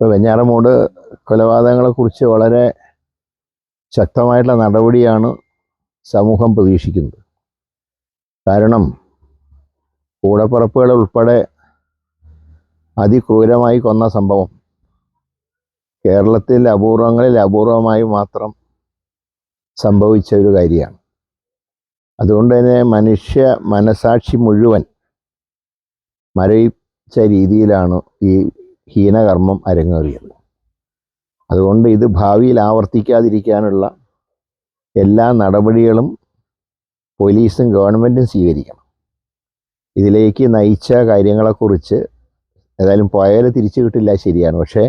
ഇപ്പോൾ വെഞ്ഞാറമൂട് കൊലപാതകങ്ങളെക്കുറിച്ച് വളരെ ശക്തമായിട്ടുള്ള നടപടിയാണ് സമൂഹം പ്രതീക്ഷിക്കുന്നത്. കാരണം കൂടപ്പറപ്പുകൾ ഉൾപ്പെടെ അതിക്രൂരമായി കൊന്ന സംഭവം കേരളത്തിൽ അപൂർവങ്ങളിൽ അപൂർവമായി മാത്രം സംഭവിച്ച ഒരു കാര്യമാണ്. അതുകൊണ്ട് തന്നെ മനുഷ്യ മനസാക്ഷി മുഴുവൻ മരവിച്ച രീതിയിലാണ് ഈ ഹീനകർമ്മം അരങ്ങേറിയത്. അതുകൊണ്ട് ഇത് ഭാവിയിൽ ആവർത്തിക്കാതിരിക്കാനുള്ള എല്ലാ നടപടികളും പോലീസും ഗവൺമെന്റും സ്വീകരിക്കണം. ഇതിലേക്ക് നയിച്ച കാര്യങ്ങളെക്കുറിച്ച് ഏതായാലും പോയാൽ തിരിച്ചു കിട്ടില്ല ശരിയാണ്. പക്ഷേ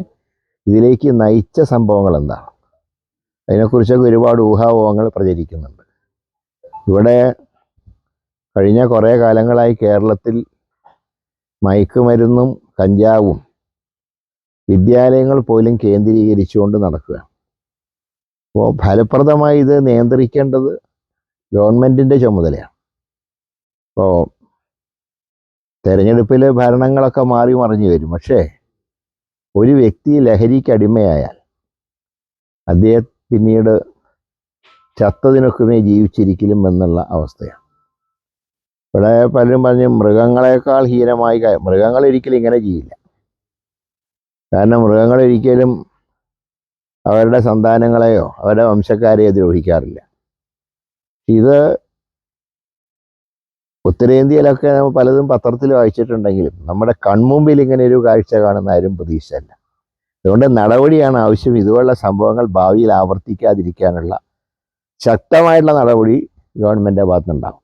ഇതിലേക്ക് നയിച്ച സംഭവങ്ങൾ എന്താണ്? അതിനെക്കുറിച്ചൊക്കെ ഒരുപാട് ഊഹാപോഹങ്ങൾ പ്രചരിക്കുന്നുണ്ട്. ഇവിടെ കഴിഞ്ഞ കുറേ കാലങ്ങളായി കേരളത്തിൽ മയക്കുമരുന്നും കഞ്ചാവും വിദ്യാലയങ്ങൾ പോലും കേന്ദ്രീകരിച്ചുകൊണ്ട് നടക്കുക. അപ്പോൾ ഫലപ്രദമായി ഇത് നിയന്ത്രിക്കേണ്ടത് ഗവൺമെന്റിന്റെ ചുമതലയാണ്. അപ്പോൾ തെരഞ്ഞെടുപ്പിൽ ഭരണങ്ങളൊക്കെ മാറി മറിഞ്ഞു വരും. പക്ഷേ ഒരു വ്യക്തി ലഹരിക്ക് അടിമയായാൽ അദ്ദേഹം പിന്നീട് ചത്തതിനൊക്കുമേ ജീവിച്ചിരിക്കലും എന്നുള്ള അവസ്ഥയാണ്. ഇവിടെ പലരും പറഞ്ഞു മൃഗങ്ങളെക്കാൾ ഹീനമായി മൃഗങ്ങൾ ഒരിക്കലും ഇങ്ങനെ ചെയ്യില്ല. കാരണം മൃഗങ്ങൾ ഒരിക്കലും അവരുടെ സന്താനങ്ങളെയോ അവരുടെ വംശക്കാരെയോ ദ്രോഹിക്കാറില്ല. ഇത് ഉത്തരേന്ത്യയിലൊക്കെ നമ്മൾ പലതും പത്രത്തിൽ വായിച്ചിട്ടുണ്ടെങ്കിലും നമ്മുടെ കൺമുമ്പിൽ ഇങ്ങനെ ഒരു കാഴ്ച കാണുന്ന ആരും പ്രതീക്ഷയല്ല അതുകൊണ്ട് നടപടിയാണ് ആവശ്യം. ഇതുപോലുള്ള സംഭവങ്ങൾ ഭാവിയിൽ ആവർത്തിക്കാതിരിക്കാനുള്ള ശക്തമായിട്ടുള്ള നടപടി ഗവൺമെന്റിന്റെ ഭാഗത്തുനിന്നുണ്ടാകും